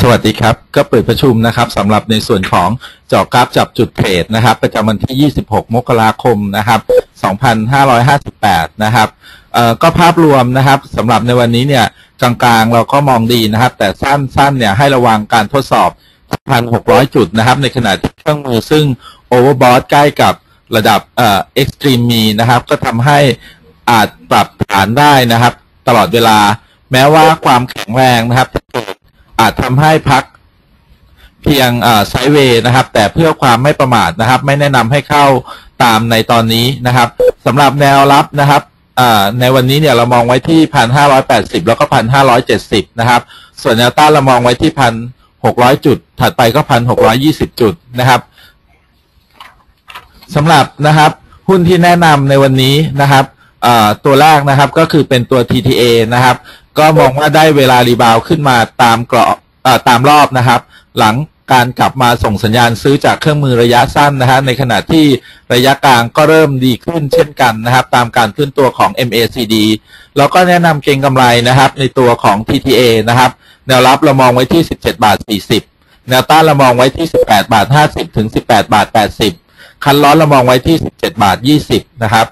สวัสดีครับ ก็เปิดประชุมนะครับสำหรับในส่วนของเจาะกราฟจับจุดเทรดนะครับ ประจำวันที่ 26 มกราคมนะครับ 2558 นะครับเอ่อก็ภาพรวมนะครับสำหรับในวันนี้เนี่ยกลางๆเราก็มองดีนะครับ แต่สั้นๆเนี่ยให้ระวังการทดสอบ 1,600 จุดนะครับ ในขณะที่เครื่องมือซึ่งโอเวอร์บอทใกล้กับระดับเอ่อเอ็กซ์ตรีมมีนะครับ ก็ทำให้อาจปรับฐานได้นะครับ ตลอดเวลาแม้ว่าความแข็งแรงนะครับ อาจทำให้พักเพียงไซเวย์นะครับ แต่เพื่อความไม่ประมาทนะครับ ไม่แนะนำให้เข้าตามในตอนนี้นะครับสำหรับแนวรับนะครับในวันนี้เนี่ยเรามองไว้ที่พันห้าร้อยแปดสิบแล้วก็พันห้าร้อยเจ็ดสิบนะครับ ส่วนแนวต้านเรามองไว้ที่พันหกร้อยจุด ถัดไปก็พันหกร้อยี่สิบจุดนะครับสำหรับนะครับหุ้นที่แนะนำในวันนี้นะครับตัวแรกนะครับก็คือเป็นตัว TTA นะครับ ก็มองว่าได้เวลารีบาวขึ้นมาตามกรอบเอ่อตามรอบนะครับ หลังการกลับมาส่งสัญญาณซื้อจากเครื่องมือระยะสั้นนะฮะในขณะที่ระยะกลางก็เริ่มดีขึ้นเช่นกันนะครับ ตามการขึ้นตัวของ MACD แล้วก็แนะนำเก็งกำไรนะครับ ในตัวของ TTA นะครับ แนวรับเรามองไว้ที่ 17 บาท 40 แนวต้านเรามองไว้ที่ 18 บาท 50 ถึง 18 บาท 80 คันร้อนเรามองไว้ที่ 17 บาท 20 นะครับ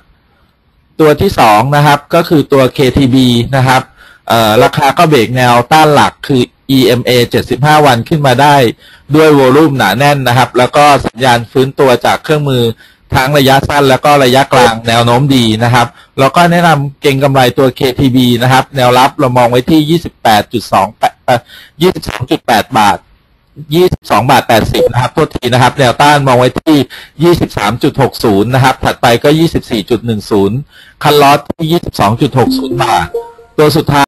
ตัวที่สองนะครับ ก็คือตัว KTB นะครับ ราคาก็เบรกแนวต้านหลักคือ EMA 75 วันขึ้นมาได้ด้วยโวลุ่มหนาแน่นนะครับ แล้วก็สัญญาณฟื้นตัวจากเครื่องมือทั้งระยะสั้นแล้วก็ระยะกลางแนวโน้มดีนะครับ แล้วก็แนะนำเก็งกำไรตัว KTB นะครับ แนวรับเรามองไว้ที่ 28.28เอ่อ22.8 บาท 22 บาท 80 นะครับโทษทีนะครับ แนวต้านมองไว้ที่ 23.60 นะครับ ถัดไปก็ 24.10 คันลอสที่ 22.60 บาท ตัวสุดท้าย